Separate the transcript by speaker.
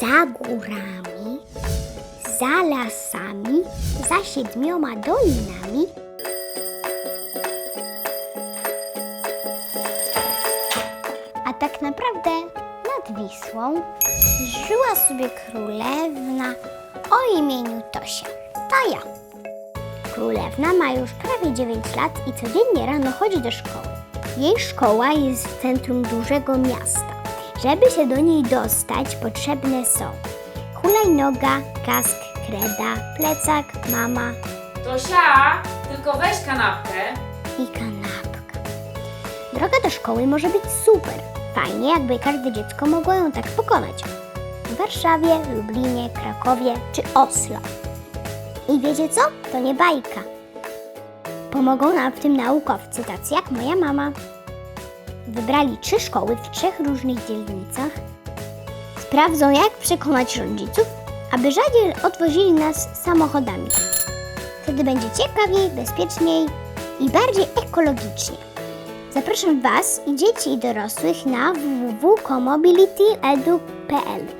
Speaker 1: za górami, za lasami, za siedmioma dolinami. A tak naprawdę nad Wisłą żyła sobie królewna o imieniu Tosia. To ja. Królewna ma już prawie 9 lat i codziennie rano chodzi do szkoły. Jej szkoła jest w centrum dużego miasta. Żeby się do niej dostać, potrzebne są hulajnoga, kask, kreda, plecak, mama
Speaker 2: Tosia, tylko weź kanapkę.
Speaker 1: i kanapka. Droga do szkoły może być super. Fajnie, jakby każde dziecko mogło ją tak pokonać. W Warszawie, Lublinie, Krakowie czy Oslo. I wiecie co? To nie bajka. Pomogą nam w tym naukowcy, tacy jak moja mama. Wybrali trzy szkoły w trzech różnych dzielnicach. Sprawdzą, jak przekonać rodziców, aby rzadziej odwozili nas samochodami. Wtedy będzie ciekawiej, bezpieczniej i bardziej ekologicznie. Zapraszam Was i dzieci i dorosłych na www.comobilityedu.pl